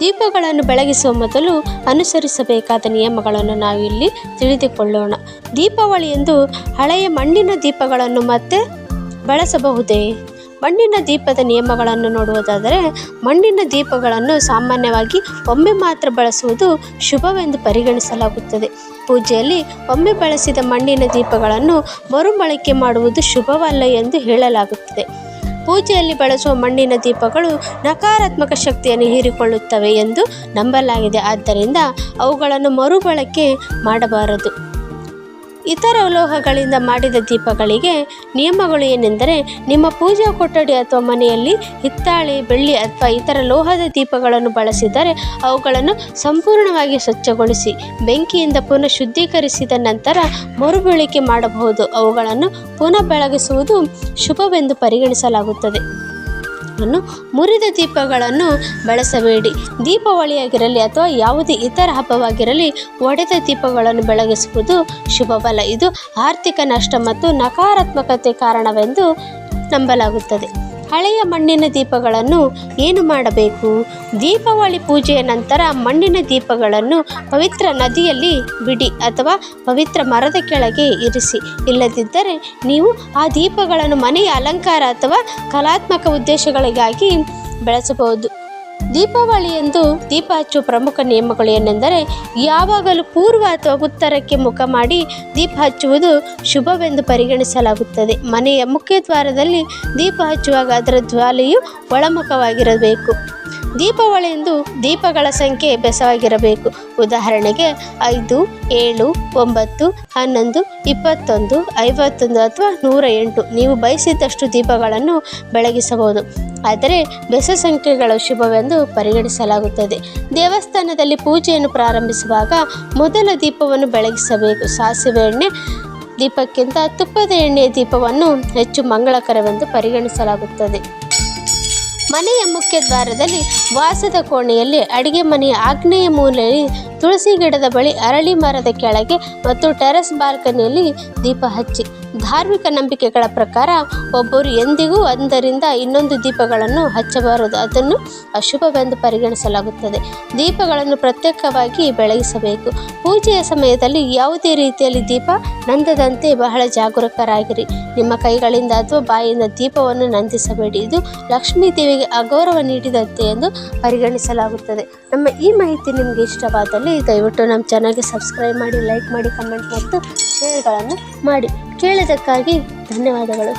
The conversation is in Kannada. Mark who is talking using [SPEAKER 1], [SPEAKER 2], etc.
[SPEAKER 1] ದೀಪಗಳನ್ನು ಬೆಳಗಿಸುವ ಮೊದಲು ಅನುಸರಿಸಬೇಕಾದ ನಿಯಮಗಳನ್ನು ನಾವು ಇಲ್ಲಿ ತಿಳಿದುಕೊಳ್ಳೋಣ. ದೀಪಾವಳಿ ಎಂದು ಹಳೆಯ ಮಣ್ಣಿನ ದೀಪಗಳನ್ನು ಮತ್ತೆ ಬಳಸಬಹುದೇ? ಮಣ್ಣಿನ ದೀಪದ ನಿಯಮಗಳನ್ನು ನೋಡುವುದಾದರೆ, ಮಣ್ಣಿನ ದೀಪಗಳನ್ನು ಸಾಮಾನ್ಯವಾಗಿ ಒಮ್ಮೆ ಮಾತ್ರ ಬಳಸುವುದು ಶುಭವೆಂದು ಪರಿಗಣಿಸಲಾಗುತ್ತದೆ. ಪೂಜೆಯಲ್ಲಿ ಒಮ್ಮೆ ಬಳಸಿದ ಮಣ್ಣಿನ ದೀಪಗಳನ್ನು ಮರುಬಳಕೆ ಮಾಡುವುದು ಶುಭವಲ್ಲ ಎಂದು ಹೇಳಲಾಗುತ್ತದೆ. ಪೂಜೆಯಲ್ಲಿ ಬಳಸುವ ಮಣ್ಣಿನ ದೀಪಗಳು ನಕಾರಾತ್ಮಕ ಶಕ್ತಿಯನ್ನು ಹೀರಿಕೊಳ್ಳುತ್ತವೆ ಎಂದು ನಂಬಲಾಗಿದೆ. ಆದ್ದರಿಂದ ಅವುಗಳನ್ನು ಮರುಬಳಕೆ ಮಾಡಬಾರದು. ಇತರ ಲೋಹಗಳಿಂದ ಮಾಡಿದ ದೀಪಗಳಿಗೆ ನಿಯಮಗಳು ಏನೆಂದರೆ ನಿಮ್ಮ ಪೂಜಾ ಕೊಠಡಿ ಅಥವಾ ಮನೆಯಲ್ಲಿ ಹಿತ್ತಾಳೆ, ಬೆಳ್ಳಿ ಅಥವಾ ಇತರ ಲೋಹದ ದೀಪಗಳನ್ನು ಬಳಸಿದರೆ ಅವುಗಳನ್ನು ಸಂಪೂರ್ಣವಾಗಿ ಸ್ವಚ್ಛಗೊಳಿಸಿ ಬೆಂಕಿಯಿಂದ ಪುನಃ ಶುದ್ಧೀಕರಿಸಿದ ನಂತರ ಮರುಬಳಕೆ ಮಾಡಬಹುದು. ಅವುಗಳನ್ನು ಪುನಃ ಬೆಳಗಿಸುವುದು ಶುಭವೆಂದು ಪರಿಗಣಿಸಲಾಗುತ್ತದೆ. ಅನ್ನು ಮುರಿದ ದೀಪಗಳನ್ನು ಬಳಸಬೇಡಿ. ದೀಪಾವಳಿಯಾಗಿರಲಿ ಅಥವಾ ಯಾವುದೇ ಇತರ ಹಬ್ಬವಾಗಿರಲಿ ಒಡೆದ ದೀಪಗಳನ್ನು ಬೆಳಗಿಸುವುದು ಶುಭವಲ್ಲ. ಇದು ಆರ್ಥಿಕ ನಷ್ಟ ಮತ್ತು ನಕಾರಾತ್ಮಕತೆ ಕಾರಣವೆಂದು ನಂಬಲಾಗುತ್ತದೆ. ಹಳೆಯ ಮಣ್ಣಿನ ದೀಪಗಳನ್ನು ಏನು ಮಾಡಬೇಕು? ದೀಪಾವಳಿ ಪೂಜೆಯ ನಂತರ ಮಣ್ಣಿನ ದೀಪಗಳನ್ನು ಪವಿತ್ರ ನದಿಯಲ್ಲಿ ಬಿಡಿ ಅಥವಾ ಪವಿತ್ರ ಮರದ ಕೆಳಗೆ ಇರಿಸಿ. ಇಲ್ಲದಿದ್ದರೆ ನೀವು ಆ ದೀಪಗಳನ್ನು ಮನೆಯ ಅಲಂಕಾರ ಅಥವಾ ಕಲಾತ್ಮಕ ಉದ್ದೇಶಗಳಿಗಾಗಿ ಬೆಳೆಸಬಹುದು. ದೀಪಾವಳಿಯಂದು ದೀಪ ಹಚ್ಚುವ ಪ್ರಮುಖ ನಿಯಮಗಳು ಏನೆಂದರೆ, ಯಾವಾಗಲೂ ಪೂರ್ವ ಅಥವಾ ಉತ್ತರಕ್ಕೆ ಮುಖ ಮಾಡಿ ದೀಪ ಹಚ್ಚುವುದು ಶುಭವೆಂದು ಪರಿಗಣಿಸಲಾಗುತ್ತದೆ. ಮನೆಯ ಮುಖ್ಯ ದ್ವಾರದಲ್ಲಿ ದೀಪ ಹಚ್ಚುವಾಗ ಅದರ ಜ್ವಾಲೆಯು ಒಳಮುಖವಾಗಿರಬೇಕು. ದೀಪಾವಳಿಯಂದು ದೀಪಗಳ ಸಂಖ್ಯೆ ಬೆಸವಾಗಿರಬೇಕು. ಉದಾಹರಣೆಗೆ, ಐದು, ಏಳು, ಒಂಬತ್ತು, ಹನ್ನೊಂದು, ಇಪ್ಪತ್ತೊಂದು, ಐವತ್ತೊಂದು ಅಥವಾ ನೂರ ಎಂಟು. ನೀವು ಬಯಸಿದಷ್ಟು ದೀಪಗಳನ್ನು ಬೆಳಗಿಸಬಹುದು. ಆದರೆ, ಬೆಸ ಸಂಖ್ಯೆಗಳು ಶುಭವೆಂದು ಪರಿಗಣಿಸಲಾಗುತ್ತದೆ. ದೇವಸ್ಥಾನದಲ್ಲಿ ಪೂಜೆಯನ್ನು ಪ್ರಾರಂಭಿಸುವಾಗ ಮೊದಲ ದೀಪವನ್ನು ಬೆಳಗಿಸಬೇಕು. ಸಾಸಿವೆ ಎಣ್ಣೆ ದೀಪಕ್ಕಿಂತ ತುಪ್ಪದ ಎಣ್ಣೆಯ ದೀಪವನ್ನು ಹೆಚ್ಚು ಮಂಗಳಕರವೆಂದು ಪರಿಗಣಿಸಲಾಗುತ್ತದೆ. ಮನೆಯ ಮುಖ್ಯ ದ್ವಾರದಲ್ಲಿ ವಾಸದ ಕೋಣೆಯಲ್ಲಿ ಅಡಿಗೆ ಮನೆಯ ಆಗ್ನೇಯ ಮೂಲೆಯಲ್ಲಿ ತುಳಸಿ ಗಿಡದ ಬಳಿ ಅರಳಿ ಮರದ ಕೆಳಗೆ ಮತ್ತು ಟೆರೆಸ್ ಬಾಲ್ಕನಿಯಲ್ಲಿ ದೀಪ ಹಚ್ಚಿ. ಧಾರ್ಮಿಕ ನಂಬಿಕೆಗಳ ಪ್ರಕಾರ ಒಬ್ಬರು ಎಂದಿಗೂ ಒಂದರಿಂದ ಇನ್ನೊಂದು ದೀಪಗಳನ್ನು ಹಚ್ಚಬಾರದು. ಅದನ್ನು ಅಶುಭವೆಂದು ಪರಿಗಣಿಸಲಾಗುತ್ತದೆ. ದೀಪಗಳನ್ನು ಪ್ರತ್ಯೇಕವಾಗಿ ಬೆಳಗಿಸಬೇಕು. ಪೂಜೆಯ ಸಮಯದಲ್ಲಿ ಯಾವುದೇ ರೀತಿಯಲ್ಲಿ ದೀಪ ನಂದದಂತೆ ಬಹಳ ಜಾಗರೂಕರಾಗಿರಿ. ನಿಮ್ಮ ಕೈಗಳಿಂದ ಅಥವಾ ಬಾಯಿಂದ ದೀಪವನ್ನು ನಂದಿಸಬೇಡಿ. ಇದು ಲಕ್ಷ್ಮೀ ದೇವಿಗೆ ಅಗೌರವ ನೀಡಿದಂತೆ ಎಂದು ಪರಿಗಣಿಸಲಾಗುತ್ತದೆ. ನಮ್ಮ ಈ ಮಾಹಿತಿ ನಿಮಗೆ ಇಷ್ಟವಾದಲ್ಲಿ ದಯವಿಟ್ಟು ನಮ್ಮ ಚಾನಲ್ಗೆ ಸಬ್ಸ್ಕ್ರೈಬ್ ಮಾಡಿ ಲೈಕ್ ಮಾಡಿ ಕಮೆಂಟ್ ಮತ್ತು ಶೇರ್ಗಳನ್ನು ಮಾಡಿ. ಕೇಳಿದ್ದಕ್ಕಾಗಿ ಧನ್ಯವಾದಗಳು.